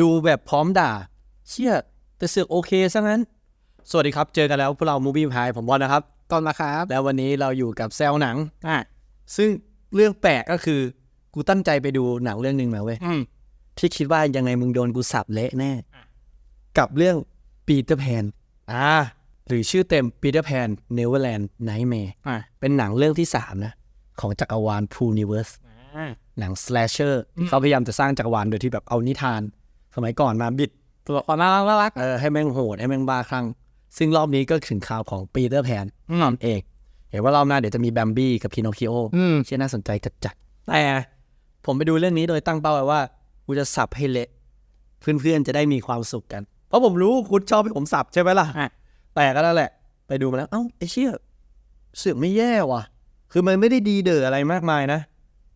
ดูแบบพร้อมด่า เชี่ยแต่เสือกโอเคซะงั้น สวัสดีครับ เจอกันแล้วพวกเรา มูฟี่พายผมบอลนะครับ ตอนนะครับ แล้ววันนี้เราอยู่กับแซลหนัง อะ ซึ่งเรื่องแปลกก็คือ กูตั้งใจไปดูหนังเรื่องหนึ่งมาเว้ยอืมที่คิดว่ายังไงมึงโดนกูสับเละแน่ กับเรื่องปีเตอร์แพน อ่า หรือชื่อเต็มปีเตอร์แพนเนเวอร์แลนด์ไนท์แมร์อะเป็นหนังเรื่องที่สามนะ ของจักรวาลพูนิเวิร์สอะหนังสแลชเชอร์เขาพยายามจะสร้างจักรวาลโดยที่แบบเอานิทาน สมัยก่อนมาบิดตัวละครน่ารักน่ารักเออให้แม่งโหดให้แม่งบ้าคลั่งซึ่งรอบนี้ก็ถึงข่าวของปีเตอร์แพนอืมเองเห็นว่ารอบหน้าเดี๋ยวจะมีแบมบี้กับพีโนคิโออืมเชื่อน่าสนใจจัดๆแต่ผมไปดูเรื่องนี้โดยตั้งเป้าไว้ว่ากูจะสับให้เละเพื่อนๆจะได้มีความสุขกัน เพราะผมรู้คุณชอบให้ผมสับใช่ไหมล่ะอะ แต่ก็นั่นแหละ ไปดูมาแล้ว เอ้าไอ้เชี่ยเสือกไม่แย่ว่ะ คือมันไม่ได้ดีเดออะไรมากมายนะ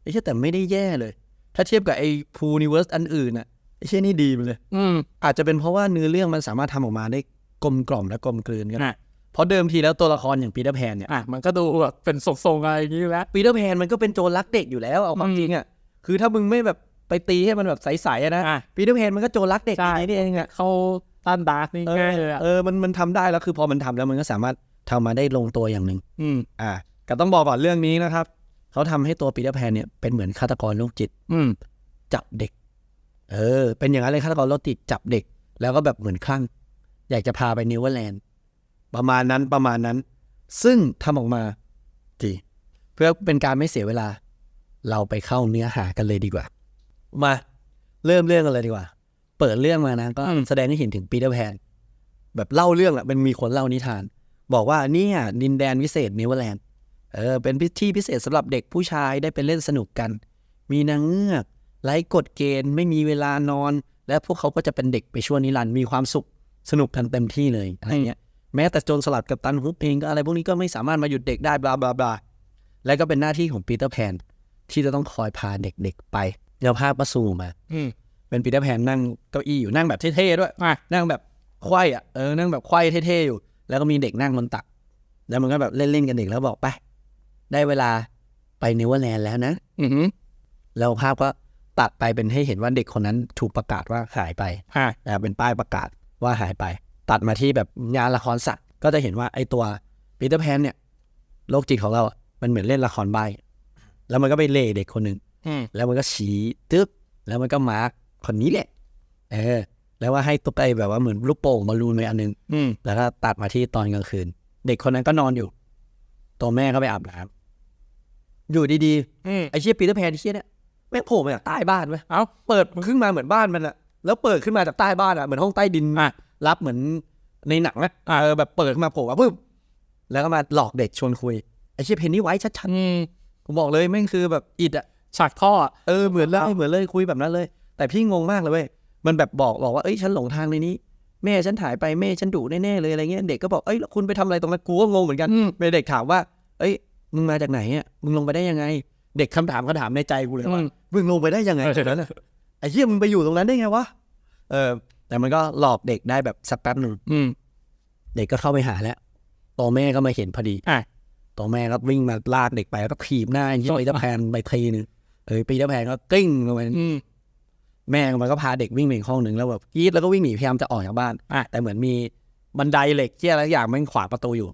ไอ้เชี่ยแต่ไม่ได้แย่เลย ถ้าเทียบกับไอ้พูนิเวิร์สอันอื่นน่ะ ไอ้เชี่ยนี่ดีไปเลย อืม อาจจะเป็นเพราะว่าเนื้อเรื่องมันสามารถทำออกมาได้กลมกล่อมและกลมกลืนกัน อะ เพราะเดิมทีแล้วตัวละครอย่างปีเตอร์แพนเนี่ย อะมันก็ดูแบบเป็นทรงๆอะไรอย่างนี้อยู่แล้ว ปีเตอร์แพนมันก็เป็นโจรรักเด็กอยู่แล้วเอาความอืมจริงอะ คือถ้ามึงไม่แบบไปตีให้มันแบบใสๆอะนะ อะ ปีเตอร์แพนมันก็โจรรักเด็กใช่นี่เองอะ เขาต้านดาร์กนี่เออง่ายเลยอะเออมันมันทำได้แล้วคือพอมันทำแล้วมันก็สามารถทำมาได้ลงตัวอย่างหนึ่ง อืม อ่าก็ต้องบอกก่อนเรื่องนี้นะครับ เขาทำให้ตัวปีเตอร์แพนเนี่ยเป็นเหมือนฆาตกรโรคจิตอืม จับเด็ก เออ เป็นอย่างนั้นเลยฆาตกรโรคจิตจับเด็ก แล้วก็แบบเหมือนคลั่ง อยากจะพาไปนิวเวอร์แลนด์ประมาณนั้นประมาณนั้น ซึ่งทำออกมาดีเพื่อเป็นการไม่เสียเวลา เราไปเข้าเนื้อหากันเลยดีกว่า มา เริ่มเรื่องกันเลยดีกว่า เปิดเรื่องมานะ ก็อืมแสดงให้เห็นถึงปีเตอร์แพนแบบเล่าเรื่องอะเป็นมีคนเล่านิทาน บอกว่าเนี่ยดินแดนวิเศษนิวเวอร์แลนด์เออเป็นที่พิเศษสำหรับเด็กผู้ชายได้ไปเล่นสนุกกัน มีนางเงือก ไร้กฎเกณฑ์ไม่มีเวลานอน และพวกเขาก็จะเป็นเด็กไปชั่วนิรันดร์มีความสุขสนุกกันเต็มที่เลยอะไรเงี้ยแม้แต่โจรสลัดกับตันฮุบเองก็อะไรพวกนี้ก็ไม่สามารถมาหยุดเด็กได้บลาบลาบลาและก็เป็นหน้าที่ของปีเตอร์แพนที่จะต้องคอยพาเด็กๆไปเดี๋ยวภาพประสูมาอืมเป็นปีเตอร์แพนนั่งเก้าอี้อยู่นั่งแบบเท่ๆด้วยอะนั่งแบบไขว้อะเออนั่งแบบไขว้เท่ๆอยู่ แล้วก็มีเด็กนั่งบนตัก แล้วมันก็แบบเล่นๆกันเด็กแล้วบอกไปได้เวลาไปนิวเวอร์แลนด์แล้วนะ อืมแล้วภาพก็ ตัดไปเป็นให้เห็นว่าเด็กคนนั้นถูกประกาศว่าหายไปอะอ่าเป็นป้ายประกาศว่าหายไป ตัดมาที่แบบงานละครสัตว์ก็จะเห็นว่าไอ้ตัวปีเตอร์แพนเนี่ยโรคจิตของเราอะมันเหมือนเล่นละครใบแล้วมันก็ไปเล่เด็กคนหนึ่งอืมแล้วมันก็ชี้ตึ๊บแล้วมันก็มาร์กคนนี้แหละ เออ แล้วว่าให้ตุ๊กไอแบบว่าเหมือนลูกโป่งบอลลูนไปอันหนึงอืมแล้วก็ตัดมาที่ตอนกลางคืน เด็กคนนั้นก็นอนอยู่ ตัวแม่ก็ไปอาบน้ำอยู่ดีอืมๆไอ้เชี่ยปีเตอร์แพนไอ้เชี่ยเนี่ยแม่งโผล่มาจากใต้บ้านเว้ยเอ้าเปิดมันขึ้นมาเหมือนบ้านมันอะแล้วเปิดขึ้นมาจากใต้บ้านอะเหมือนห้องใต้ดินอะรับเหมือนในหนังอะเออแบบเปิดขึ้นมาโผล่มาปุ๊บแล้วก็มาหลอกเด็กชวนคุยไอ้เชี่ยเพนนี่ไว้ชัดอืมๆผมบอกเลยแม่งคือแบบอิดอะฉากท่ออะเออเหมือนเลยเหมือนเลยคุยแบบนั้นเลย แต่พี่งงมากเลยเว้ยมันแบบบอกบอกว่าเอ้ยฉันหลงทางในนี้แม่ฉันถ่ายไปแม่ฉันดุแน่ๆเลยอะไรเงี้ยเด็กก็บอกเอ้ยแล้วคุณไปทำอะไรตรงนั้นกูก็งงเหมือนกันอืมเเด็กถามว่า เอ้ยมึงมาจากไหนอะมึงลงไปได้ยังไง เด็กคำถามคำถามในใจกูเลยอืว่ามมึงลงไปได้ยังไงเออตรงนั้นอะไอ้เหี้ยมึงไปอยู่ตรงนั้นได้ไงวะเออ แต่มันก็หลอกเด็กได้แบบสักแป๊บหนึ่งอืมเด็กก็เข้าไปหาแล้วตัวแม่ก็มาเห็นพอดีอะตัวแม่ก็วิ่งมาลากเด็กไปแล้วก็ถีบหน้าไอ้เหี้ยปีเตอร์แพนไปทีนึงเออปีเตอร์แพนก็กลิ้งลงไปอืมแม่มันก็พาเด็กวิ่งไปอีกห้องหนึ่งแล้วแบบกรีดแล้วก็วิ่งหนีพยายามจะออกจากบ้านอะแต่เหมือนมีบันไดเหล็กเชี่ยอะไรอย่างมันขวางประตูอยู่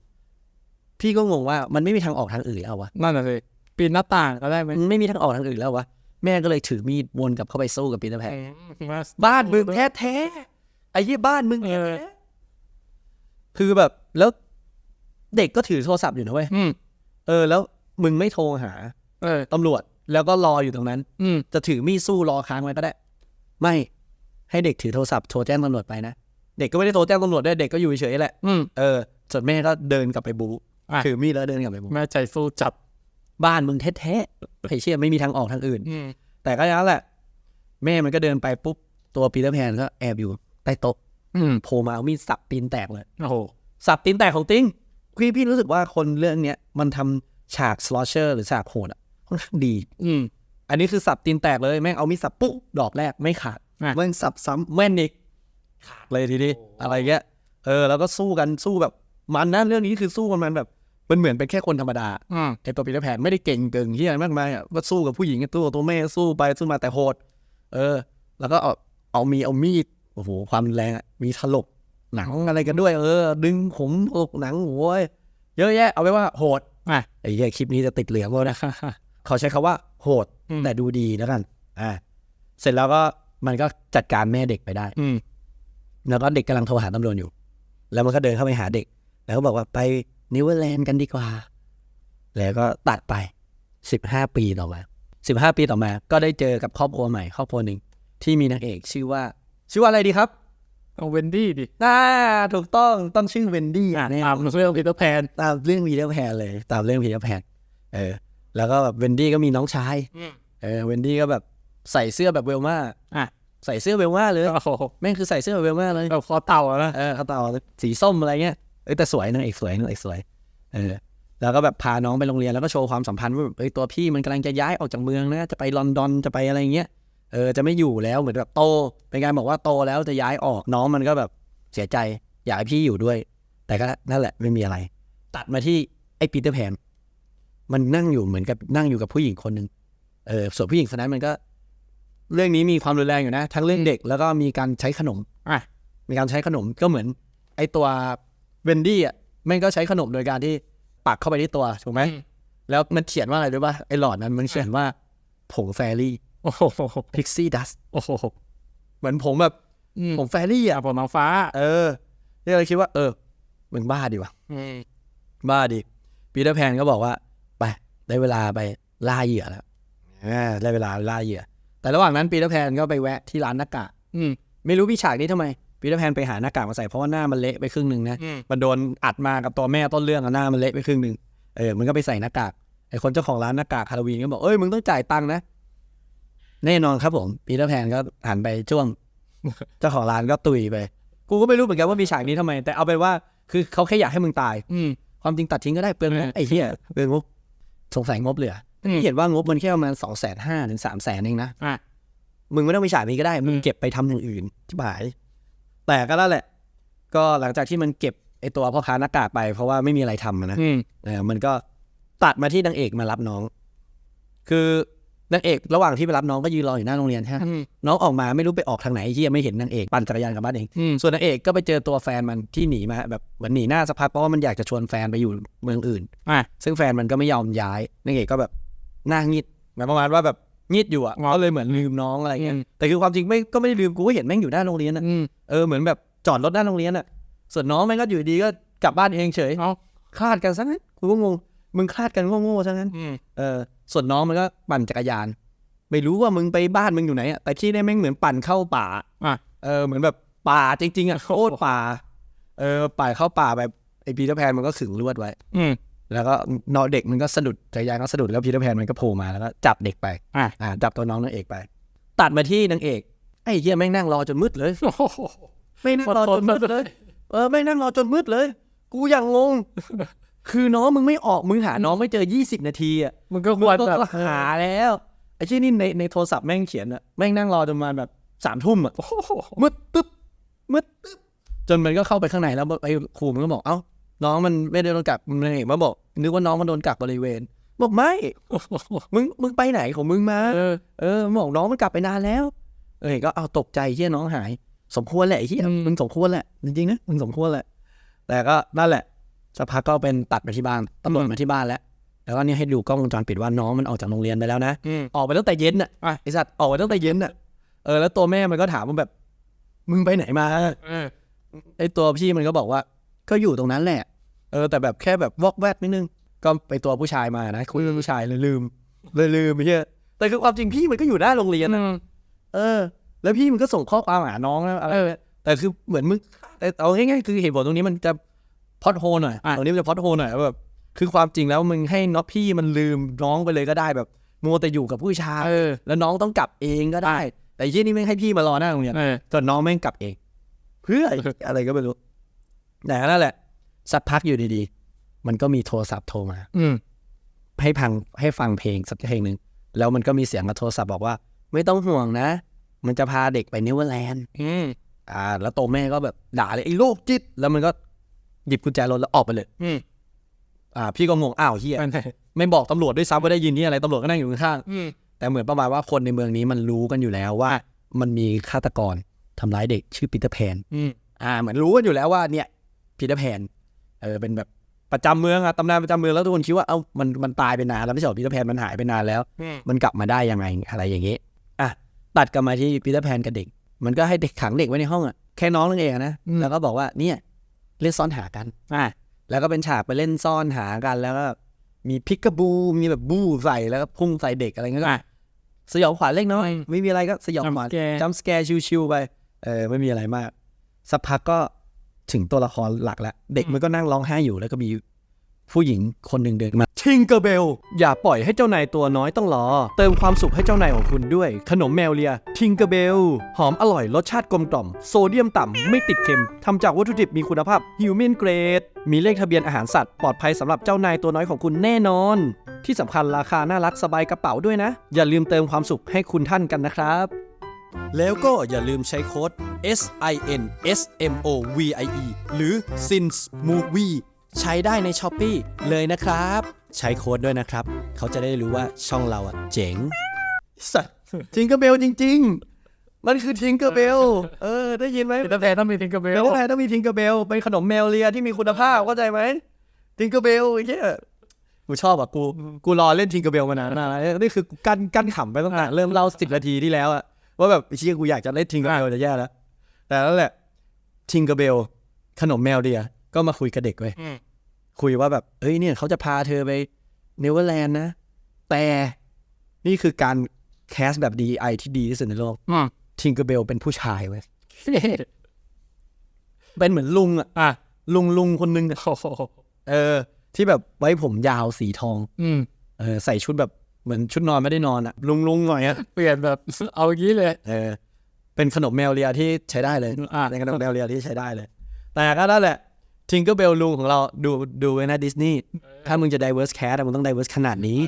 พี่ก็งงว่ามันไม่มีทางออกทางอื่นแล้ววะนั่นน่ะสิ ปีนหน้าต่างก็ได้ไหมมันไม่มีทางออกทางอื่นแล้ววะแม่ก็เลยถือมีดวนกลับเข้าไปสู้กับปีเตอร์แพนอืมว่าบ้านมึงแท้แท้ๆไอ้ยี่บ้านมึงเอแท้อแท้ๆคือแบบแล้วเด็กก็ถือโทรศัพท์อยู่นะเว้ยอืมเออ แล้วมึงไม่โทรหา เออตำรวจแล้วก็รออยู่ตรงนั้น อืมจะถือมีดสู้รอค้างไว้ก็ได้ ไม่ให้เด็กถือโทรศัพท์โทรแจ้งตำรวจไปนะเด็กก็ไม่ได้โทรแจ้งตำรวจด้วยเด็กก็อยู่เฉยๆแหละอืมเออส่วนแม่ก็เดินกลับไปบูอะถือมีดแล้วเดินกลับไปบูแม่ใจสู้จับ บ้านมึงแท้ๆไอ้เชี่ยไม่มีทางออกทางอื่นอืมแต่ก็อย่างนั้นแหละ แม่มันก็เดินไปปุ๊บ ตัวปีเตอร์แพนก็แอบอยู่ใต้โต๊ะอืมโผล่มาเอามีดสับตีนแตกเลย โอ้โห สับตีนแตกของติ้งพี่พี่รู้สึกว่าคนเรื่องเนี้ยมันทำฉากสลอเชอร์หรือฉากโหดอะค่อนข้างดี อืม อันนี้คือสับตีนแตกเลย แม่งเอามีดสับปุ๊บดอกแรกไม่ขาดอะแม่งสับซ้ำแม่นอีกขาดเลยทีนี้อะไรเงี้ย เออ แล้วก็สู้กันสู้แบบมันนะเรื่องนี้คือสู้กันมันแบบ มันเหมือนเป็นแค่คนธรรมดาอืมไอตัวปีเตอร์แพนไม่ได้เก่งเกินที่อะไรมากมายอะก็สู้กับผู้หญิงตัวตัวแม่สู้ไปสู้มาแต่โหด เออ แล้วก็เอาเอามีเอามีดโอ้โหความรุนแรงอะมีถลกหนังอะไรกันด้วย เออ ดึงผมถลกหนังโอ้ยเยอะแยะเอาไปว่าโหดอะไอ้เหี้ยคลิปนี้จะติดเหลืองแล้วนะเขาใช้คาว่าโหดอืมแต่ดูดีแล้วกันอ่าเสร็จแล้วก็มันก็จัดการแม่เด็กไปได้ อืมแล้วก็เด็กกำลังโทรหาตำรวจอยู่ แล้วมันก็เดินเข้าไปหาเด็ก แล้วก็บอกว่าไป นิวซีแลนด์กันดีกว่า แล้วก็ตัดไปสิบห้าปีต่อมาสิบห้าปีต่อมา ก็ได้เจอกับครอบครัวใหม่ครอบครัวหนึ่งที่มีนางเอกชื่อว่า ชื่อว่าอะไรดีครับเอาเวนดี้ดิน่าถูกต้องต้องชื่อเวนดี้อะแน่ตามเรื่องพีเตอร์แพนตามเรื่องพีเตอร์แพนเลยตามเรื่องพีเตอร์แพนเออ แล้วก็แบบเวนดี้ก็มีน้องชายอืมเออเวนดี้ก็แบบใส่เสื้อแบบเวลมาอะใส่เสื้อเวลมาเลยโอ้โหแม่งคือใส่เสื้อแบบเวลมาเลยแบบคอเต่าอะนะเออเขาต่อสีส้มอะไรเงี้ย เอ้ยแต่สวยนางเอกสวยนางเอกสวยเออแล้วก็แบบพาน้องไปโรงเรียนแล้วก็โชว์ความสัมพันธ์ว่าแบบเอ้ยตัวพี่มันกำลังจะย้ายออกจากเมืองนะจะไปลอนดอนจะไปอะไรเงี้ยเออจะไม่อยู่แล้วเหมือนแบบโต เป็นการบอกว่าโตแล้วจะย้ายออกน้องมันก็แบบเสียใจอยากให้พี่อยู่ด้วย แต่ก็นั่นแหละไม่มีอะไร ตัดมาที่ไอ้ปีเตอร์แพนมันนั่งอยู่เหมือนกับนั่งอยู่กับผู้หญิงคนหนึ่งเออส่วนผู้หญิงคนนั้นมันก็ เรื่องนี้มีความรุนแรงอยู่นะ ทั้งเรื่องเด็กแล้วก็มีการใช้ขนมอะมีการใช้ขนมก็เหมือน ไอ้ตัว เวนดี้อะแม่งก็ใช้ขนมโดยการที่ปักเข้าไปที่ตัวถูกไหมอืมแล้วมันเขียนว่าอะไรด้วยป่ะไอหลอดนั้นมันเขียนว่าผงแฟรี่โอ้โหพิกซี่ดัสโอ้โหเหมือนผงแบบอืมผงแฟรี่อะอะผมน้องฟ้า เออนี่เราคิดว่า เออมึงบ้าดีว่ะอืมบ้าดิปีเตอร์แพนก็บอกว่า ไป ได้เวลาไปล่าเหยื่อแล้วอ่าได้เวลาล่าเหยื่อ แต่ระหว่างนั้นปีเตอร์แพนก็ไปแวะที่ร้านหน้ากากอืมไม่รู้พี่ฉากนี้ทำไม ปีเตอร์แพนไปหาหน้ากากมาใส่เพราะว่าหน้ามันเละไปครึ่งหนึ่งนะอืมมันโดนอัดมากับตัวแม่ต้นเรื่องอะหน้ามันเละไปครึ่งหนึ่งเออ มันก็ไปใส่หน้ากาก ไอคนเจ้าของร้านหน้ากากฮาโลวีนก็บอกเอ้ยมึงต้องจ่ายตังค์นะ แน่นอนครับผม ปีเตอร์แพนก็หันไปจ้วง เจ้าของร้านก็ตุยไป กูก็ไม่รู้เหมือนกันว่ามีฉากนี้ทำไม แต่เอาเป็นว่า คือเขาแค่อยากให้มึงตาย อืมความจริงตัดทิ้งก็ได้เปลืองงบเออไอ้เหี้ยเปลืองงบสงสัยงบเหลืออืมที่เห็นว่างบมันแค่ประมาณสองแสนห้าถึงสามแสนเองนะอะมึงไม่ต้องไปฉากนี้ก็ได้ มึงอืมเก็บไปทำอย่างอื่นที่บาย แต่ก็นั่นแหละ ก็หลังจากที่มันเก็บไอตัวพ่อค้าหน้ากากไป เพราะว่าไม่มีอะไรทำอะนะอืม เออมันก็ตัดมาที่นางเอกมารับน้อง คือนางเอกระหว่างที่ไปรับน้องก็ยืนรออยู่หน้าโรงเรียนใช่ไหมอืม น้องออกมาไม่รู้ไปออกทางไหนที่ยังไม่เห็นนางเอกปั่นจักรยานกลับบ้านเอง อืม ส่วนนางเอกก็ไปเจอตัวแฟนมันที่หนีมาแบบเหมือนหนีหน้าสักพักเพราะว่ามันอยากจะชวนแฟนไปอยู่เมืองอื่น อะ ซึ่งแฟนมันก็ไม่ยอมย้ายนางเอกก็แบบหน้างิดหมายประมาณว่าแบบ งิดอยู่อะงอก็เลยเหมือนลืมน้องอะไรเงี้ยอืมแต่คือความจริงไม่ก็ไม่ได้ลืมกูก็เห็นแม่งอยู่หน้าโรงเรียนอะอืมเออเหมือนแบบจอดรถหน้าโรงเรียนอะส่วนน้องแม่งก็อยู่ดีก็กลับบ้านเองเฉยเอาคลาดกันซะงั้นกูก็งงมึงคลาดกันโง่ๆซะงั้นอืมเออส่วนน้องมันก็ปั่นจักรยาน ไม่รู้ว่ามึงไปบ้านมึงอยู่ไหนอะแต่ที่ได้แม่งเหมือนปั่นเข้าป่าอะเออเหมือนแบบป่าจริงๆอะโคตรป่า เออป่าเข้าป่าแบบไอปีเตอร์แพนมันก็ขึงลวดไว้ อืม แล้วก็นอนเด็กมันก็สะดุดจักรยานก็สะดุดแล้วพีเตอร์แพนมันก็โผล่มาแล้วก็จับเด็กไปอะอ่าจับตัวน้องนางเอกไป ตัดมาที่นางเอกไอ้เหี้ยแม่งนั่งรอจนมืดเลยโอ้โหไม่นั่งรอจนมืดเลยเออไม่นั่งรอจนมืดเลย กูยังงง คือน้องมึงไม่ออกมึงหาน้องไม่เจอยี่สิบนาทีอะมันก็มึคงวรก็แบบหาแล้วไอ้ที่นี่ในในโทรศัพท์แม่งเขียนอะแม่งนั่งรอจนประมาณแบบสามทุ่มอะโอ้โหมืดตึ๊บมืดตึ๊บจนมันก็เข้าไปข้างในแล้วไอ้ครูมันก็บอกเอ้า น้องมันไม่ได้โดนกักมันเห็นมาบอก นึกว่าน้องมันโดนกักบริเวณ บอกไม่ มึงมึงไปไหนของมึงมา เออเออมันบอกน้องมันกลับไปนานแล้ว เอ้ยก็เอาตกใจที่น้องหาย สมควรแหละไอ้ที่อืมมึงสมควรแหละจริงๆนะมึงสมควรแหละ แต่ก็นั่นแหละสักพักก็เป็นตัดมาที่บ้านตำรวจมาที่บ้านแล้วแล้วก็เนี่ยให้ดูกล้องวงจรปิดว่าน้องมันออกจากโรงเรียนไปแล้วนะอืมออกไปตั้งแต่เย็นน่ะอะไอสัตว์ออกไปตั้งแต่เย็นน่ะเออแล้วตัวแม่มันก็ถามว่าแบบ มึงไปไหนมาเออไอตัวพี่มันก็บอกว่า ก็อยู่ตรงนั้นแหละ เออแต่แบบแค่แบบวอกแวกนิดนึง ก็ไปตัวผู้ชายมานะคุยกับผู้ชายเลยลืมเลยลืมไปเชื่อแต่คือความจริงพี่มันก็อยู่หน้าโรงเรียนน่ะเออ แล้วพี่มันก็ส่งข้อความหาน้องแล้วอะไรแต่คือเหมือนมึงแต่เอาง่ายๆคือเหตุผลตรงนี้มันจะพอดโฮหน่อยอะตรงนี้มันจะพอดโฮหน่อยว่าแบบคือความจริงแล้วมึงให้น้องพี่มันลืมน้องไปเลยก็ได้แบบมัวแต่อยู่กับผู้ชายเออแล้วน้องต้องกลับเองก็ได้ แต่ยี่นี่ไม่งให้พี่มารอหน้าโรงเรียนเออจนน้องแม่งกลับเอง เพื่ออะไรก็ไม่รู้แต่นั่นแหละ สักพักอยู่ดีๆ มันก็มีโทรศัพท์โทรมา อืมให้พังให้ฟังเพลงสักเพลงหนึ่งแล้วมันก็มีเสียงกับโทรศัพท์บอกว่า ไม่ต้องห่วงนะ มันจะพาเด็กไปนิวซีแลนด์อืมอ่า แล้วตัวแม่ก็แบบด่าเลยไอ้โรคจิต แล้วมันก็หยิบกุญแจรถแล้วออกไปเลย อืมอ่า พี่ก็งงอ้าวเฮียอันไหนไม่บอกตำรวจด้วยซ้ำว่าได้ยินที่อะไรตำรวจก็นั่งอยู่ข้างอืมๆแต่เหมือนประมาณว่าคนในเมืองนี้มันรู้กันอยู่แล้วว่า มันมีฆาตกรทำร้ายเด็กชื่อปีเตอร์แพนอืมอ่า เหมือนรู้กันอยู่แล้วว่าเนี่ยปีเตอร์แพน เออเป็นแบบประจำเมืองอะตำนานประจำเมืองแล้วทุกคนคิดว่าเอ้ามันมันตายไปนานแล้วไม่ใช่เหรอปีเตอร์แพนมันหายไปนานแล้วอืมมันกลับมาได้ยังไงอะไรอย่างนี้อะตัดกลับมาที่ปีเตอร์แพนกับเด็ก มันก็ให้เด็กขังเด็กไว้ในห้องอะแค่น้องนั่นเองอะนะแล้วก็บอกว่าเนี่ยเล่นซ่อนหากันอ่าแล้วก็เป็นฉากไปเล่นซ่อนหากันแล้วก็มีพิกกาบูมีแบบบูใส่แล้วก็พุ่งใส่เด็กอะไรเงี้ยก็อะสยองขวัญเล็กน้อยอืมไม่มีอะไรก็สยองขวัญ Jump scare จัมสแกร์ชิวๆไปเออไม่มีอะไรมาก สักพักก็ ถึงตัวละครหลักแล้ว เด็กมันก็นั่งร้องไห้อยู่แล้วก็มีผู้หญิงคนหนึ่งเดินมา ทิงเกอร์เบล อย่าปล่อยให้เจ้านายตัวน้อยต้องรอ เติมความสุขให้เจ้านายของคุณด้วย ขนมแมวเลีย ทิงเกอร์เบล หอมอร่อยรสชาติกลมกล่อม โซเดียมต่ำ ไม่ติดเค็ม ทำจากวัตถุดิบมีคุณภาพฮิวแมนเกรด มีเลขทะเบียนอาหารสัตว์ ปลอดภัยสำหรับเจ้านายตัวน้อยของคุณแน่นอน ที่สำคัญราคาน่ารักสบายกระเป๋าด้วยนะ อย่าลืมเติมความสุขให้คุณท่านกันนะครับ แล้วก็อย่าลืมใช้โค้ด S I N S M O V I E หรือ SINS Movie ใช้ได้ใน s h อ p e e เลยนะครับ ใช้โค้ดด้วยนะครับ เขาจะได้รู้ว่าช่องเราอะเจ๋ง สัตว์ทิงเกอร์เบลจริง ๆ มันคือทิงเกอร์เบลเออ ได้ยินไหมปีเตอร์แพนต้องมีทิงเกอร์เบแล้ลวแพรต้องมีทิงเกอร์เบลเป็นขนมแมวเลียที่มีคุณภาพเข้าใจไหมทิงเกอร์เบลไอ้เหี้ยกูชอบอะกูกูรอเล่นทิงเกอร์เบลมานานนานแล้วนี่คือกูกั้นกั้นขำไปตั้งแต่เริ่มเล่าสิบนาทีที่แล้วอะ ว่าแบบไอ้เชี่ยกูอยากจะเล่นทิงเกอร์เบลจะแย่แล้ว แต่แล้วแหละทิงเกอร์เบลขนมแมวเลียก็มาคุยกับเด็กเว้ยอืมคุยว่าแบบเอ้ยเนี่ยเขาจะพาเธอไปเนเวอร์แลนด์นะ แต่นี่คือการแคสแบบ DI ที่ดีที่สุดในโลกอืมทิงเกอร์เบลเป็นผู้ชายเว้ยเป็นเหมือนลุงอะอะลุงลุงคนนึงอะโอ้โหเออ ที่แบบไว้ผมยาวสีทอง อืมเออ ใส่ชุดแบบ เหมือนชุดนอนไม่ได้นอนอะลุงลุงหน่อยอะเปลี่ยนแบบเอาอย่างนี้เลยเออเป็นขนมแมวเลียที่ใช้ได้เลยอะเป็นขนมแมวเลียที่ใช้ได้เลย แต่ก็นั่นแหละทิงเกอร์เบลลุงของเราดูดูไว้นะดิสนีย์ถ้ามึงจะ diverse cat อะมึงต้อง diverse ขนาดนี้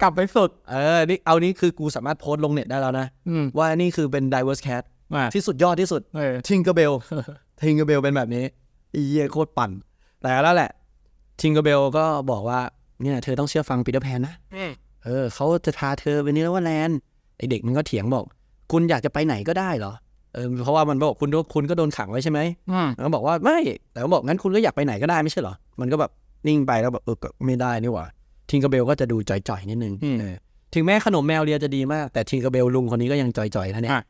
กลับไปสุดเออนี่เอานี้คือกูสามารถโพสต์ลงเน็ตได้แล้วนะอืมว่านี่คือเป็น diverse cat อะที่สุดยอดที่สุดเออทิงเกอร์เบลทิงเกอร์เบลเป็นแบบนี้อีเหี้ยโคตรปั่น แต่แล้วแหละทิงเกอร์เบลก็บอกว่าเนี่ยเธอต้องเชื่อฟังปีเตอร์แพนนะอืม เออเขาจะพาเธอไปนิรวแลนด์ไอเด็กมันก็เถียงบอก คุณอยากจะไปไหนก็ได้เหรอเออเพราะว่ามันบอกคุณคุณก็โดนขังไว้ใช่ไหมอืมแล้วก็บอกว่าไม่แต่ก็บอกงั้นคุณก็อยากไปไหนก็ได้ไม่ใช่เหรอมันก็แบบนิ่งไปแล้วแบบเออก็ไม่ได้นี่หว่าทิงเกอร์เบลก็จะดูจ่อยๆนิดนึงเออถึงแม้ขนมแมวเลียจะดีมาก แต่ทิงเกอร์เบลลุงคนนี้ก็ยังจ่อยๆนะเนี่ย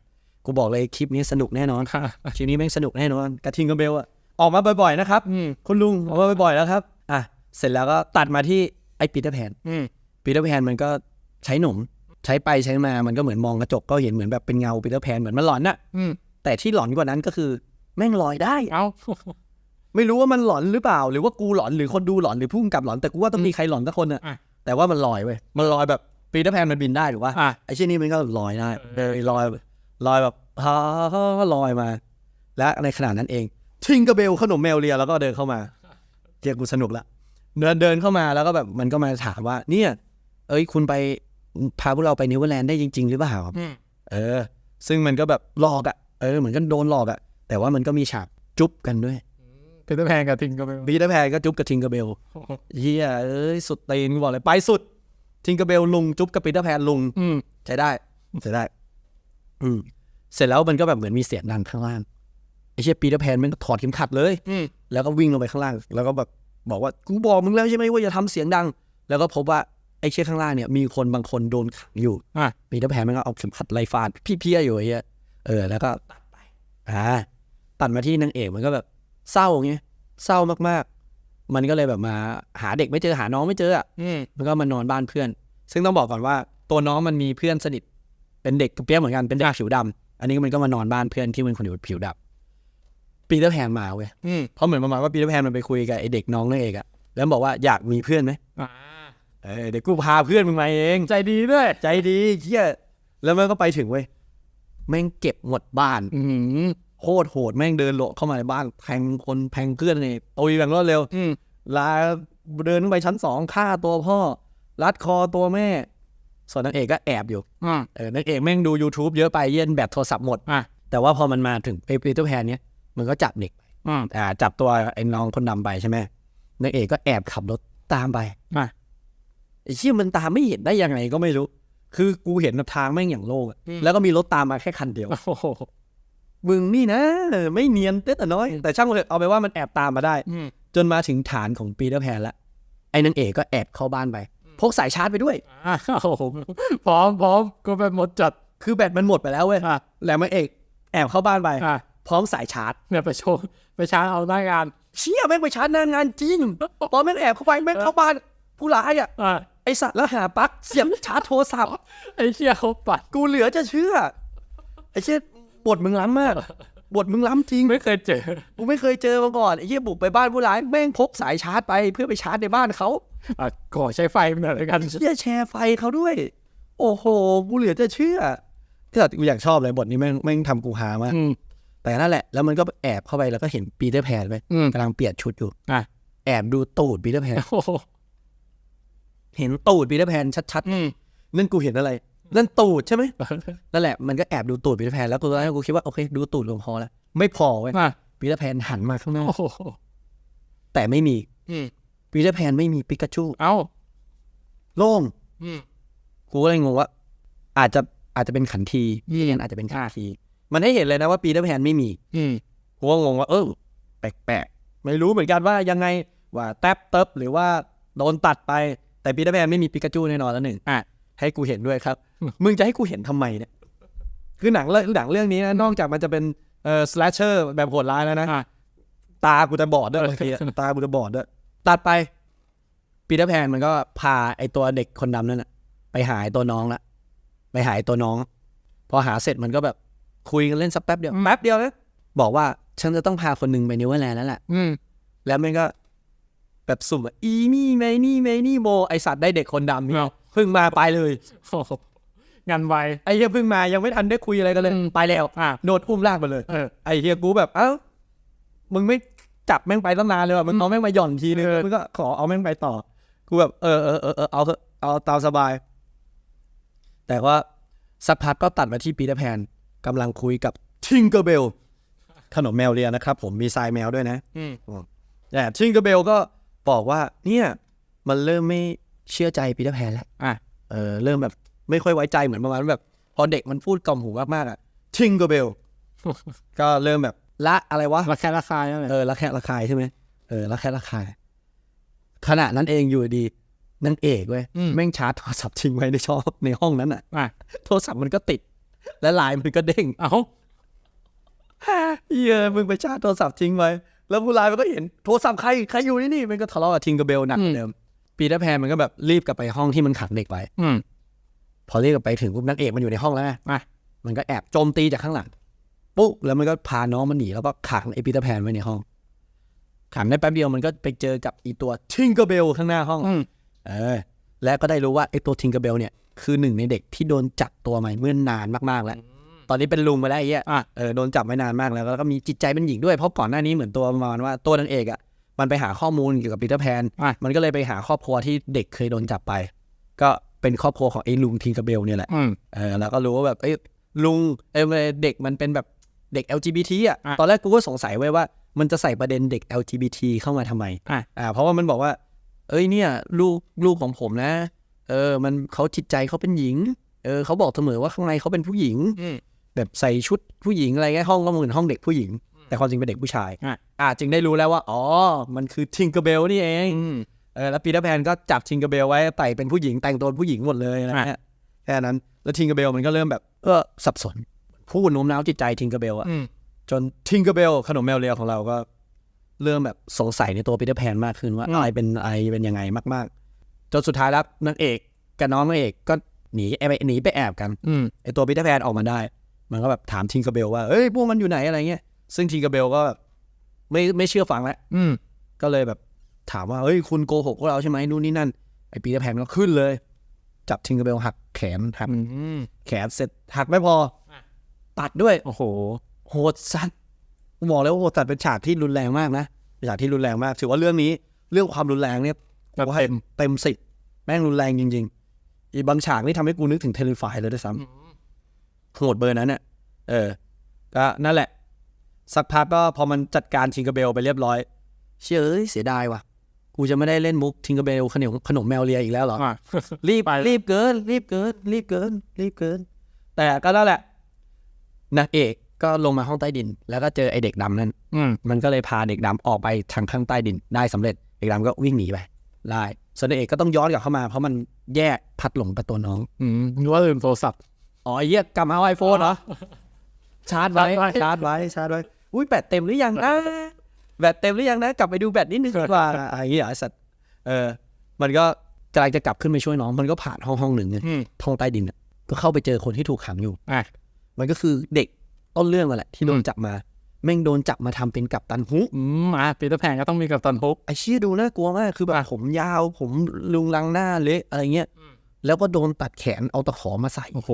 กูบอกเลยคลิปนี้สนุกแน่นอนค่ะคลิปนี้แม่งสนุกแน่นอนกระทิงกับเบลอะออกมาบ่อยๆนะครับอืมคุณลุงออกมาบ่อยๆแล้วครับ อะเสร็จแล้วก็ตัดมาที่ไอ้ปีเตอร์แพนอืม ปีเตอร์แพนมันก็ใช้หนมใช้ไปใช้มามันก็เหมือนมองกระจกก็เห็นเหมือนแบบเป็นเงาปีเตอร์แพนเหมือนมันหลอนน่ะอืมแต่ที่หลอนกว่านั้นก็คือ แม่งลอยได้เอาไม่รู้ว่ามันหลอนหรือเปล่า หรือว่ากูหลอนหรือคนดูหลอนหรือผู้กำกับหลอนแต่กูว่าต้องมีใครหลอนสักคนอะอะแต่ว่ามันลอยเว้ยมันลอยแบบปีเตอร์แพนมันบินได้หรือว่าอะไอ้เช่นนี้มันก็ลอยได้เออลอยลอยแบบฮ่าลอยมา และในขณะนั้นเองทิงกระเบลขนมแมวเลียแล้วก็เดินเข้ามาเรียกกูสนุกละเดินเดินเข้ามาแล้วก็แบบมันก็มาถามว่าเนี่ย เอ้ย คุณไปพาพวกเราไปนิวซีแลนด์ได้จริง ๆ หรือเปล่าอืมเออ ซึ่งมันก็แบบหลอกอะ่ะเออเหมือนกันโดนหลอกอะ่ะแต่ว่ามันก็มีฉากจุ๊บกันด้วยปีเตอร์แพนกับทิงเกอร์เบลบีเตอร์แพนก็จุ๊บกับทิงกระเบลเฮียเอ้ยสุดตีนกูบอกเลยไปสุด ทิงกระเบลลุงจุ๊บกับปีเตอร์แพนลุงอืมใช้ได้ใช้ได้ อืมเสร็จแล้วมันก็แบบเหมือนมีเสียงดังข้างล่างไอ้เชี่ยปีเตอร์แพนมันก็ถอดเข็มขัดเลยอืมแล้วก็วิ่งลงไปข้างล่าง แล้วก็แบบบอกว่ากูบอกมึงแล้วใช่ไหมว่าอย่าทำเสียงดัง แล้วก็พบว่า ไอ้เชี่ยข้างล่างเนี่ยมีคนบางคนโดนขังอยู่อะปีเตอร์แพนมันก็เอาเข็มขัดไล่ฟาดพี่เพี้ยอยู่ไอ้เหี้ยเออแล้วก็ตัดไปอ่าตัดมาที่นางเอกมันก็แบบเศร้าไงเศร้ามากๆ มันก็เลยแบบมาหาเด็กไม่เจอหาน้องไม่เจออะอืมมันก็มานอนบ้านเพื่อน ซึ่งต้องบอกก่อนว่าตัวน้องมันมีเพื่อนสนิท เป็นเด็กกระเปียกเหมือนกันเป็นเด็กผิวดำอันนี้มันก็มานอนบ้านเพื่อนที่มันคนอยู่ผิวดำปีเตอร์แพนมาเว้ยอืมเพราะเหมือนประมาณว่าปีเตอร์แพนมันไปคุยกับไอเด็กน้องนั่นเองอะแล้วบอกว่าอยากมีเพื่อนไหมอ่า เออเดี๋ยวกูพาเพื่อนมึงมาเอง ใจดีด้วย ใจดีเฮียแล้วมันก็ไปถึงเว้ยแม่งเก็บหมดบ้านอืมโคตรโหดแม่งเดินโหลเข้ามาในบ้านแทงคนแทงเพื่อนนี่ตุยแบบรวดเร็ว อืมลาเดินขึ้นไปชั้นสองฆ่าตัวพ่อ รัดคอตัวแม่ ส่วนนางเอกก็แอบอยู่อ่าเออนางเอกแม่งดู YouTube เยอะไปเย็นแบตโทรศัพท์หมด อะแต่ว่าพอมันมาถึงไอ้ปีเตอร์แพนเนี้ยมันก็จับเด็กอ่าอ่าจับตัวไอ้น้องคนดำไปใช่ไหมนางเอกก็แอบขับรถตามไป อะ ไอ้เชี่ยมันตามไม่เห็นได้ยังไงก็ไม่รู้ คือกูเห็นทางแม่งอย่างโล่งอะอืม แล้วก็มีรถตามมาแค่คันเดียว โอ้โหมึงนี่นะเออไม่เนียนเต้แต่น้อย แต่ช่างมันเถอะเอาไปว่ามันแอบตามมาได้ อืม จนมาถึงฐานของปีเตอร์แพนแล้วไอ้นางเอกก็แอบเข้าบ้านไปพกสายชาร์จไปด้วย อ่าโอ้โหพร้อมพร้อมก็ไปหมดจัด คือแบตมันหมดไปแล้วเว้ยอะ แล้วนางเอกแอบเข้าบ้านไป อะพร้อมสายชาร์จ เนี่ยไปโชว์ไปชาร์จเอาหน้างานเชี่ยแม่งไปชาร์จหน้างานจริงตอนแม่งแอบเข้าไปแม่งเข้าบ้านผู้ร้ายอะ อะไอ สัตว์แล้วหาปลั๊กเสียบชาร์จโทรศัพท์ ไอ้เชี่ยเขาปัด กูเหลือจะเชื่อ ไอเชี่ยบทมึงล้ำมากบทมึงล้ำจริง ไม่เคยเจอ กูไม่เคยเจอมาก่อนไอ้เชี่ยบุกไปบ้านผู้ร้ายแม่งพกสายชาร์จไปเพื่อไปชาร์จในบ้านเขาอะขอใช้ไฟมันหน่อยแล้วกันเชี่ยแชร์ไฟเขาด้วย โอ้โห กูเหลือจะเชื่อที่สุดกูอยากชอบเลยบทนี้แม่งแม่งทำกูหามากอืมแต่นั่นแหละ แล้วมันก็แอบเข้าไปแล้วก็เห็นปีเตอร์แพนไปอืมกำลังเปลี่ยนชุดอยู่อะแอบดูตูดปีเตอร์แพนโอ้โห เห็นตูดปีเตอร์แพนชัดอืมๆนั่นกูเห็นอะไร นั่นตูดใช่ไหมนั่นแหละมันก็แอบดูตูดปีเตอร์แพนแล้วกูตอนแรกกูคิดว่าโอเคดูตูดลงพอแล้วไม่พอเว้ยอะปีเตอร์แพนหันมาข้างหน้าโอ้โหแต่ไม่มีอืมปีเตอร์แพนไม่มีปิกาจูเอ้าโล่งอืมกูก็เลยงงว่า อาจจะอาจจะเป็นขันทีอืมพี่อาจจะเป็นขันทีมันให้เห็นเลยนะว่าปีเตอร์แพนไม่มีอืมกูก็งงว่า เออแปลกๆ ไม่รู้เหมือนกันว่ายังไงว่าแท็บเติบหรือว่าโดนตัดไป แต่ปีเตอร์แพนไม่มีปิกาจูแน่นอนแล้วหนึ่งอะให้กูเห็นด้วยครับ มึงจะให้กูเห็นทำไมเนี่ยคือหนังเรื่องหนังเรื่องนี้นะนอกจากมันจะเป็นเอ่อ slasher แบบโหดร้ายแล้วนะอะตากูจะบอดด้วยบางทีอะตากูจะบอดด้วยตัดไปปีเตอร์แพนมันก็พาไอตัวเด็กคนดำนั่นน่ะไปหาไอตัวน้องละไปหาไอตัวน้อง พอหาเสร็จมันก็แบบคุยกันเล่นสักแป๊บเดียวแป๊บเดียวนะบอกว่าฉันจะต้องพาคนหนึ่งไปนิวซีแลนด์แล้วแหละอืมแล้วมันก็ แบบสุ่มอะอีนี่ไมนี่ไมนี่โมไอสัตว์ได้เด็กคนดำนี่เอาเพิ่งมาไปเลยโอ้โหงานไวไอเฮียเพิ่งมายังไม่ทันได้คุยอะไรกันเลยอืมไปแล้วอะโดนอุ้มลากไปเลยเออไอเฮียกูแบบเอ้ามึงไม่จับแม่งไปตั้งนานเลยว่ะมึงเอาแม่งมาหย่อนทีนึงเออมึงก็ขอเอาแม่งไปต่อ กูแบบเออเออเออเออเอาเถอะเอาตามสบาย แต่ว่าสักพักก็ตัดมาที่ปีเตอร์แพนกำลังคุยกับทิงเกอร์เบลขนมแมวเรียนนะครับผมมีทรายแมวด้วยนะอืมแต่ทิงเกอร์เบลก็ บอกว่า เนี่ย มันเริ่มไม่เชื่อใจปีเตอร์แพนแล้วอะเออเริ่มแบบไม่ค่อยไว้ใจเหมือนประมาณแบบ พอเด็กมันพูดกล่อมหูมากๆอะทิงเกอร์เบลก็เริ่มแบบละอะไรวะราคาราคาเนี่ยแหละเออระแคะระคายใช่ไหมเออระแคะระคายขณะนั้นเองอยู่ดีนางเอกเว้ยอืมแม่งชาร์จโทรศัพท์ทิ้งไว้ในช่องในห้องนั้นอะอะโทรศัพท์มันก็ติด และไลน์มันก็เด้งเอ้าเหี้ยมึงไปชาร์จโทรศัพท์ทิ้งไว้ แล้วผู้ร้ายมันก็เห็นโทรศัพท์ใครใครอยู่นี่นี่มันก็ทะเลาะกับทิงกระเบลหนักกว่าเดิมปีเตอร์แพนมันก็แบบรีบกลับไปห้องที่มันขังเด็กไว้อืมพอรีบกลับไปถึงปุ๊บนางเอกมันอยู่ในห้องแล้วไงอะมันก็แอบโจมตีจากข้างหลังปุ๊บแล้วมันก็พาน้องมันหนีแล้วก็ขังไอ้ปีเตอร์แพนไว้ในห้อง ขังได้แป๊บเดียวมันก็ไปเจอกับอีตัวทิงเกอร์เบลข้างหน้าห้องอืม เออ และก็ได้รู้ว่าไอ้ตัวทิงเกอร์เบลเนี่ยคือหนึ่งในเด็กที่โดนจับตัวมาเมื่อนานมากๆแล้ว ตอนนี้เป็นลุงไปแล้วไอ้เหี้ยอะ เออโดนจับไว้นานมากแล้ว แล้วก็มีจิตใจเป็นหญิงด้วย เพราะก่อนหน้านี้เหมือนตัวประมาณว่าตัวนางเอกอะ มันไปหาข้อมูลเกี่ยวกับปีเตอร์แพน อะ มันก็เลยไปหาครอบครัวที่เด็กเคยโดนจับไป ก็เป็นครอบครัวของไอ้ลุงทิงเกอร์เบลเนี่ยแหละ อืม เออแล้วก็รู้ว่าแบบเอ้ยลุงเอ้ยเด็กมันเป็นแบบเด็ก LGBT อะอะ ตอนแรกกูก็สงสัยไว้ว่ามันจะใส่ประเด็นเด็ก LGBT เข้ามาทำไมอะ อ่าเพราะว่ามันบอกว่า เอ้ยเนี่ยลูกลูกของผมนะ เออ มันเขาจิตใจเขาเป็นหญิง เออเขาบอกเสมอว่าข้างในเขาเป็นผู้หญิง อืม แบบใส่ชุดผู้หญิงอะไรเงี้ยห้องก็เหมือนห้องเด็กผู้หญิง แต่ความจริงเป็นเด็กผู้ชาย อะอ่าจึงได้รู้แล้วว่า อ๋อ มันคือทิงเกอร์เบลนี่เองอืมเออแล้วปีเตอร์แพนก็จับทิงเกอร์เบลไว้ไต่เป็นผู้หญิงแต่งตัวเป็นผู้หญิงหมดเลยนะอะฮะแค่นั้นแล้วทิงเกอร์เบลมันก็เริ่มแบบเออสับสนพูดโน้มน้าวจิตใจทิงเกอร์เบลอะอืมจนทิงเกอร์เบลขนมแมวเลียของเราก็ เริ่มแบบสงสัยในตัวปีเตอร์แพนมากขึ้นว่าอืมอะไรเป็นอะไรเป็นยังไงมาก ๆ จนสุดท้ายแล้วนางเอกกับน้องนางเอกก็หนีไปหนีไปแอบกันอืมไอตัวปีเตอร์แพนออกมาได้ มันก็แบบถามทิงเกอร์เบลว่าเอ้ยพวกมันอยู่ไหนอะไรเงี้ยซึ่งทิงเกอร์เบลก็แบบไม่ไม่เชื่อฟังแล้วอืมก็เลยแบบถามว่าเฮ้ยคุณโกหกพวกเราใช่ไหมนู่นนี่นั่นไอปีเตอร์แพนก็ขึ้นเลย จับทิงเกอร์เบลหักแขนหักอืมแขนเสร็จหักไม่พออะตัดด้วย โอ้โห โหดสัตว์กูบอกเลยว่าโหดสัตว์เป็นฉากที่รุนแรงมากนะเป็นฉากที่รุนแรงมาก ถือว่าเรื่องนี้เรื่องความรุนแรงเนี่ยแบบกูให้เต็มเต็มสิบแม่งรุนแรงจริง ๆ อีกบางฉากนี่ทำให้กูนึกถึงเทเลฟายเลยด้วยซ้ำ โหดเบอร์นั้นเนี่ยเออ ก็นั่นแหละ สักพักก็พอมันจัดการชิงเกอร์เบลไปเรียบร้อย เชื่อเอ้ยเสียดายว่ะ กูจะไม่ได้เล่นมุกทิงเกอร์เบลขนมขนมแมวเลียอีกแล้วเหรออะรีบไปรีบเกิน รีบเกิน รีบเกิน รีบเกิน แต่ก็นั่นแหละนางเอกก็ลงมาห้องใต้ดิน แล้วก็เจอไอเด็กดำนั่นอืมมันก็เลยพาเด็กดำออกไปทางข้างใต้ดินได้สำเร็จ เด็กดำก็วิ่งหนีไปไล่ส่วนนางเอกก็ต้องย้อนกลับเข้ามา เพราะมันแยกพัดหลงกับตัวน้องอืมนึกว่าลืมโทรศัพท์ อ๋อไอ้เหี้ยกลับมาเอาไอโฟนเหรอชาร์จไว้ชาร์จไว้ ชาร์จไว้ ชาร์จไว้ อุ้ยแบตเต็มหรือยังนะแบตเต็มหรือยังนะ กลับไปดูแบตนิดนึงดีกว่าอะไรอย่างเงี้ยไอ้สัตว์ เออ มันก็กำลังจะกลับขึ้นไปช่วยน้อง มันก็ผ่านห้องห้องหนึ่งเนี่ยอืม ห้องใต้ดินน่ะก็เข้าไปเจอคนที่ถูกขังอยู่ อะ มันก็คือเด็กต้นเรื่องนั่นแหละที่โดนอืม จับมา แม่งโดนจับมาทำเป็นกัปตันฮุก อืมอะปีเตอร์แพนก็ต้องมีกับตันฮุก ไอ้เชี่ยดูน่ากลัวมาก คือแบบผมยาวผมลุงลังหน้าเละอะไรเงี้ย แล้วก็โดนตัดแขนเอาตะขอมาใส่ โอ้โห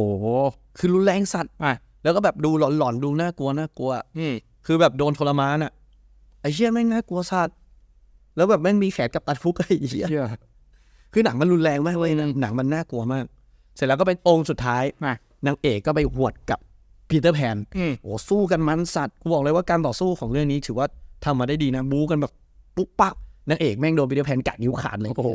คือรุนแรงสัตว์อะแล้วก็แบบดูหลอนๆ ดูน่ากลัวน่ากลัวอืมคือแบบโดนทรมานอะ ไอ้เชี่ยแม่งน่ากลัวสัตว์ แล้วแบบแม่งมีแขนกับตัดฟุกไอ้เชี่ยเชื่อคือหนังมันรุนแรงมากเว้ยหนังมันน่ากลัวมาก เสร็จแล้วก็เป็นองค์สุดท้ายอะนางเอกก็ไปหวดกับปีเตอร์แพนอืมโอ้สู้กันมันสัตว์กูบอกเลยว่าการต่อสู้ของเรื่องนี้ถือว่าทำมาได้ดีนะบู๊กันแบบปุ๊บปั๊บนางเอกแม่งโดนปีเตอร์แพนกัดนิ้วขาดเลยโอ้โห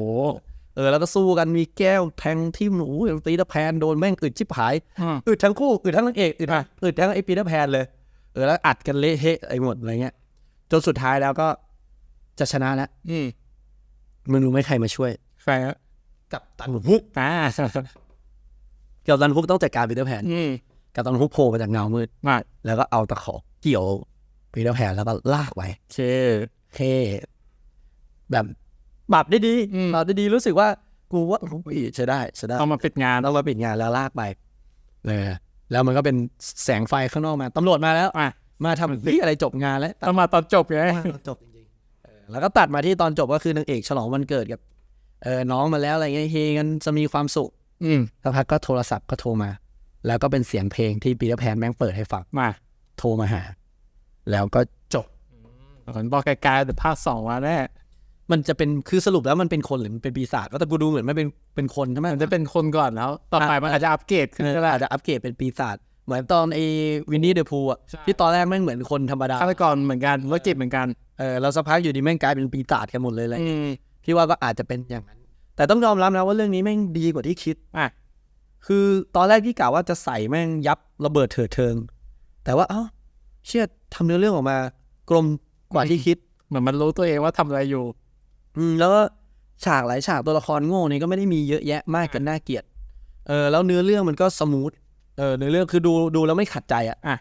เออแล้วก็สู้กันมีแก้วแทงทิ่มโอ้ยปีเตอร์แพนโดนแม่งอึดชิบหายอืมอึดทั้งคู่อึดทั้งนางเอกอึดอะอึดทั้งไอ้ปีเตอร์แพนเลยเออแล้วอัดกันเละเทะไอ้หมดอะไรเงี้ยจนสุดท้ายแล้วก็จะชนะแล้วอืมมึงรู้ไหมใครมาช่วยใครฮะกับตันฮุกอ่ากับตันฮุกต้องจัดการปีเตอร์แพนอืมกับตันฮุกโผล่มาจากเงามืดมาแล้วก็เอาตะขอเกี่ยวปีเตอร์แพนแล้วก็ลากไว้โอเคเท่แบบ ปรับได้ดีอืม ปรับได้ดีรู้สึกว่ากูว่าโอ้ยใช้ได้ใช้ได้เอามาปิดงานต้องมาปิดงานแล้วลากไปเลยแล้วมันก็เป็นแสงไฟข้างนอกมาตำรวจมาแล้ว อะมาทำที่อะไรจบงานแล้ว เอามาตอนจบไงจบจริงๆเออแล้วก็ตัดมาที่ตอนจบก็คือนางเอกฉลองวันเกิดกับเออน้องมาแล้วอะไรเงี้ยเฮกันจะมีความสุขอืมสักพักก็โทรศัพท์ก็โทรมา แล้วก็เป็นเสียงเพลงที่ปีเตอร์แพนแม่งเปิดให้ฟังมาโทรมาหา แล้วก็จบ เหมือนบอกไกลๆแต่ภาคสองมาแน่ มันจะเป็นคือสรุปแล้วมันเป็นคนหรือมันเป็นปีศาจก็แต่กูดูเหมือนมันเป็นเป็นคนใช่ไหมมันจะเป็นคนก่อนแล้ว ต่อไปมันอาจจะอัปเกรดขึ้นเออก็ได้อาจจะอัปเกรดเป็นปีศาจเหมือนตอนไอ้วินนี่เดอะพูอะใช่ที่ตอนแรกแม่งเหมือนคนธรรมดาฆาตกรเหมือนกันโรคจิตเหมือนกันเออแล้วสักพักอยู่ดีแม่งกลายเป็นปีศาจกันหมดเลยเลยอืมพี่ว่าก็อาจจะเป็นอย่างนั้น แต่ต้องยอมรับนะว่าเรื่องนี้แม่งดีกว่าที่คิดอะคือตอนแรกพี่กล่าวว่าจะใส่แม่งยับระเบิดเถิดเทิง แต่ว่าเอ้าเชื่อทำเนื้อเรื่องออกมากลมกว่าที่คิด เหมือนมันรู้ตัวเองว่าทำอะไรอยู่ อืมแล้วก็ฉากหลายฉากตัวละครโง่นี่ก็ไม่ได้มีเยอะแยะมากจนน่าเกลียด เออ แล้วเนื้อเรื่องมันก็สมูท เออ เนื้อเรื่องคือดูดูแล้วไม่ขัดใจอะ อะ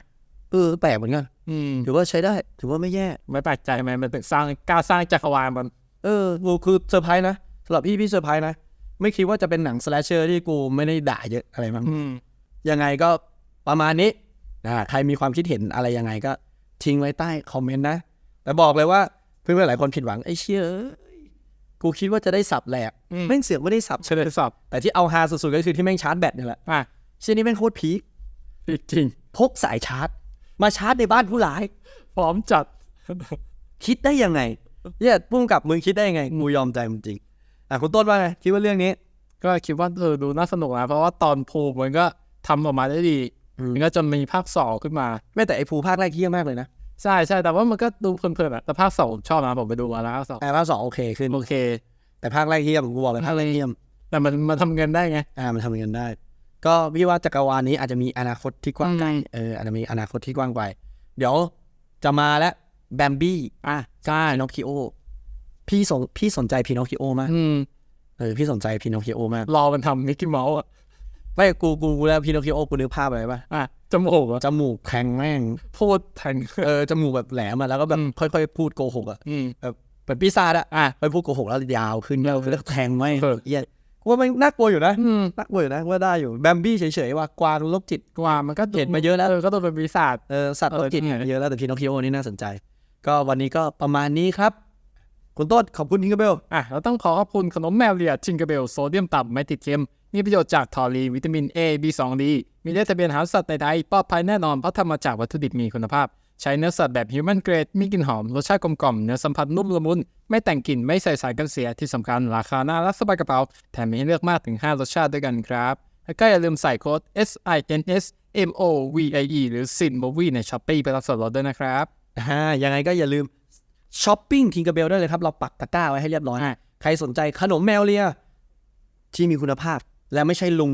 เออ แปลกเหมือนกัน อืม ถือว่าใช้ได้ ถือว่าไม่แย่ ไม่แปลกใจไหมมันเป็นสร้างกล้าสร้างจักรวาลมัน เออกูคือเซอร์ไพรส์นะสำหรับพี่พี่เซอร์ไพรส์นะ ไม่คิดว่าจะเป็นหนังสแลชเชอร์ที่กูไม่ได้ด่าเยอะอะไรมั้งอืม ยังไงก็ประมาณนี้นะใครมีความคิดเห็นอะไรยังไงก็ทิ้งไว้ใต้คอมเมนต์นะ แต่บอกเลยว่าเพื่อนๆหลายคนผิดหวังไอ้เชี่ยเอ้ย กูคิดว่าจะได้สับแหลกอืมแม่งเสือกไม่ได้สับเฉลยสอบแต่ที่เอาฮาสุดๆก็คือที่แม่งชาร์จแบตเนี่ยแหละอะเช่นนี้แม่งโคตรพีคจริงพกสายชาร์จ มาชาร์จในบ้านผู้ร้ายพร้อมจัด คิดได้ยังไงเนี่ยพุ่งกับมึงคิดได้ยังไงกูยอมใจมึงจริงอะคุณต้นว่าไงคิดว่าเรื่องนี้ ก็คิดว่าเออดูน่าสนุกนะเพราะว่าตอนภูมิมันก็ทำออกมาได้ดีอืมมันก็จะมีภาคสองขึ้นมา แม้แต่ไอ้ภูภาคแรกเฮี้ยมากเลยนะ ใช่ใช่แต่ว่ามันก็ดูเพลินๆอะแต่ภาคสองผมชอบนะผมไปดูมาแล้วภาคสองแต่ภาคสองโอเคขึ้น โอเค แต่ภาคแรกเฮี้ยมกูบอกเลยภาคแรกเฮี้ยม แต่มันมาทำเงินได้ไง อ่ามันทำเงินได้ ก็พี่ว่าจักรวาลนี้อาจจะมีอนาคตที่กว้างไกลอืมเอออาจจะมีอนาคตที่กว้างไกลเดี๋ยวจะมาแล้วแบมบี้อะใช่พีนอคคิโอพี่สนพี่สนใจพีนอคคิโอมากอืมเออพี่สนใจพีนอคคิโอมากรอมันทำมิกกี้เมาส์อะไม่กูกูกูแล้วพีนอคคิโอกูนึกภาพอะไรป่ะอะ จมูกอะจมูกแข็งแม่งพูดแทงเออจมูกแบบแหลมอะแล้วก็แบบอืมค่อยๆพูดโกหกอะอืมแบบเป็นปีศาจอะอะไปพูดโกหกแล้วยาวขึ้นแล้วแล้วแทงไม่เออเหี้ยกูว่ามันน่ากลัวอยู่นะอืมน่ากลัวอยู่นะว่าได้อยู่แบมบี้เฉยๆว่ากวางโรคจิตกว่ามันก็เห็นมาเยอะแล้วเออก็ต้องเป็นปีศาจเออสัตว์เออโรคจิตใช่เยอะแล้วแต่พีนอคคิโอนี่น่าสนใจ ก็วันนี้ก็ประมาณนี้ครับคุณต้นขอบคุณทิงเกอร์เบลอะเราต้องขอขอบคุณขนมแมวเลียจิงเกอร์เบลโซเดียมต่ำไม่ติดเค็ม มีประโยชน์จากทอรีนวิตามิน A B2D มีเลขทะเบียนหาสัตว์ในไทยปลอดภัยแน่นอนเพราะทำมาจากวัตถุดิบมีคุณภาพ ใช้เนื้อสัตว์แบบฮิวแมนเกรดมีกลิ่นหอม รสชาติกลมกล่อมเนื้อสัมผัสนุ่มละมุน ไม่แต่งกลิ่นไม่ใส่สารกันเสียที่สำคัญราคาน่ารักสบายกระเป๋า แถมมีให้เลือกมากถึง 5 รสชาติด้วยกันครับแล้วก็อย่าลืมใส่โค้ด S I N S M O V I E หรือ SIN MOVIE ใน Shopee ไปรับส่วนลดด้วยนะครับอ่ายังไงก็อย่าลืมช้อปปิ้งทิงเกอร์เบลได้เลยครับเราปักตะกร้าไว้ให้เรียบร้อยอะใครสนใจขนมแมวเลียที่มีคุณภาพ และไม่ใช่ลุง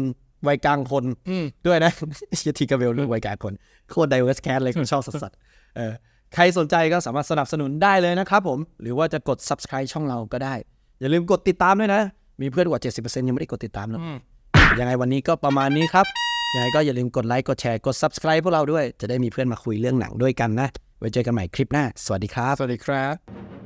วัยกลางคนอืมด้วยนะเชียทิงเกอร์เบลลุงวัยกลางคน โคตรไดเวอร์สแคสเลยผมชอบสัสๆเออใครสนใจก็สามารถสนับสนุนได้เลยนะครับผม หรือว่าจะกด subscribe ช่องเราก็ได้ อย่าลืมกดติดตามด้วยนะ มีเพื่อนกว่า 70%ยังไม่ได้กดติดตามนะอืมยังไงวันนี้ก็ประมาณนี้ครับ ยังไงก็อย่าลืมกดไลค์กดแชร์กด subscribe พวกเราด้วย จะได้มีเพื่อนมาคุยเรื่องหนังด้วยกันนะ ไว้เจอกันใหม่คลิปหน้า สวัสดีครับ สวัสดีครับ